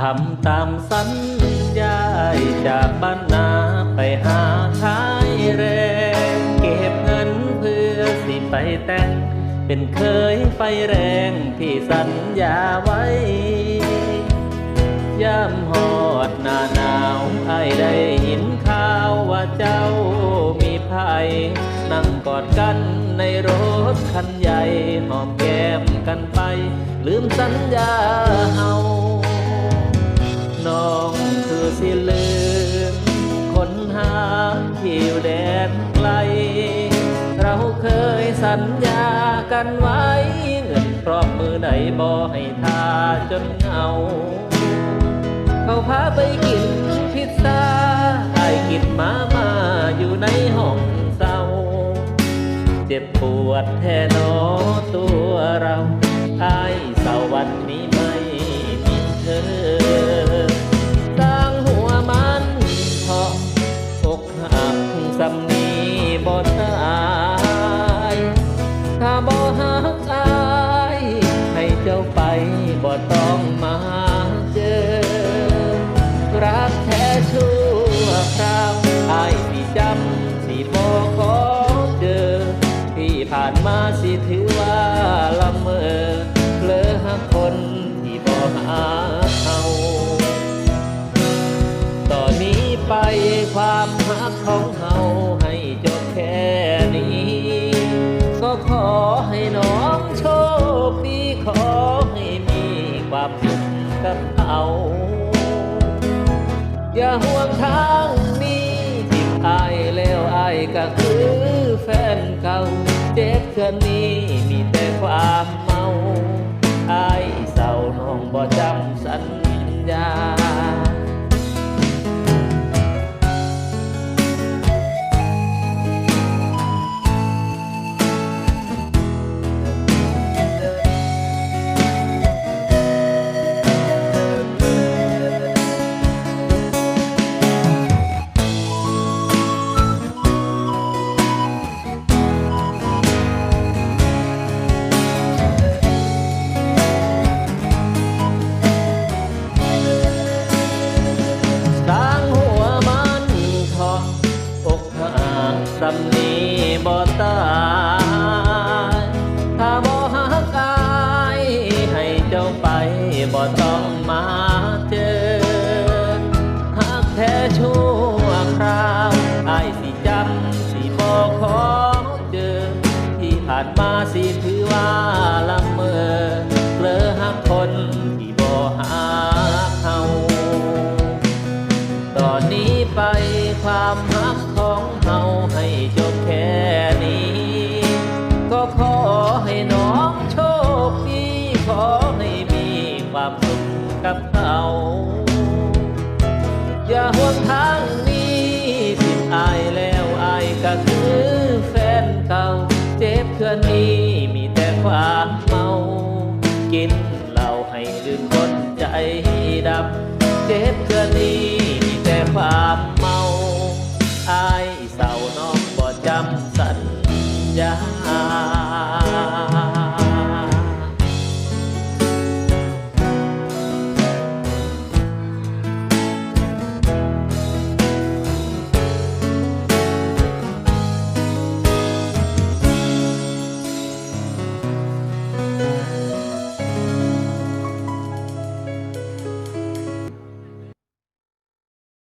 ทำตามสัญญาจากบ้านนาไปหาขายแรง เก็บเงินเพื่อสิไปแต่ง เป็นเคยไฟแรงที่สัญญาไว้ยามหอดหน้าหนาวไอ้ได้ยินข่าวว่าเจ้ามีภัย นั่งกอดกันในรถคันใหญ่ หอมแก้มกันไป ลืมสัญญาเฮา น้องคือสิลืมคนหาที่อยู่แดนไกล เราเคยสัญญากันไว้ เงินพร้อมมือไหนบ่ให้ทาจนเงา เขาพาไปกินพิซซ่าไอ้กินมามาอยู่ในห้องเศร้า เจ็บปวดแท้นอตัวเราไอ้เศร้าวัน ชั่วคราวอายสิจำสิบ่ขอเจอที่ผ่านมาสิถือว่าละเมอเพลอหาคนที่บ่หาเอาต่อนนี้ไปความรักของเฮาให้จบแค่นี้ ก็ขอให้น้องโชคดีขอให้มีความสุข อย่าห่วงทางนี้ที่อายแล้วอายก็คือแฟนเก่าเจ็บเทือนนี้มี สำนีบ่ตายถ้าบ่หักอายให้เจ้าไปบ่ต้องมาเจอหักแท้ชั่วคราวอายสิจำสิบ่ขอเจอ ที่ผ่านมาสิถือว่าละเมอเผลอหักคนที่บ่หาเขา เหล้าให้ลืมคนใจดำเจ็บเทือนนี้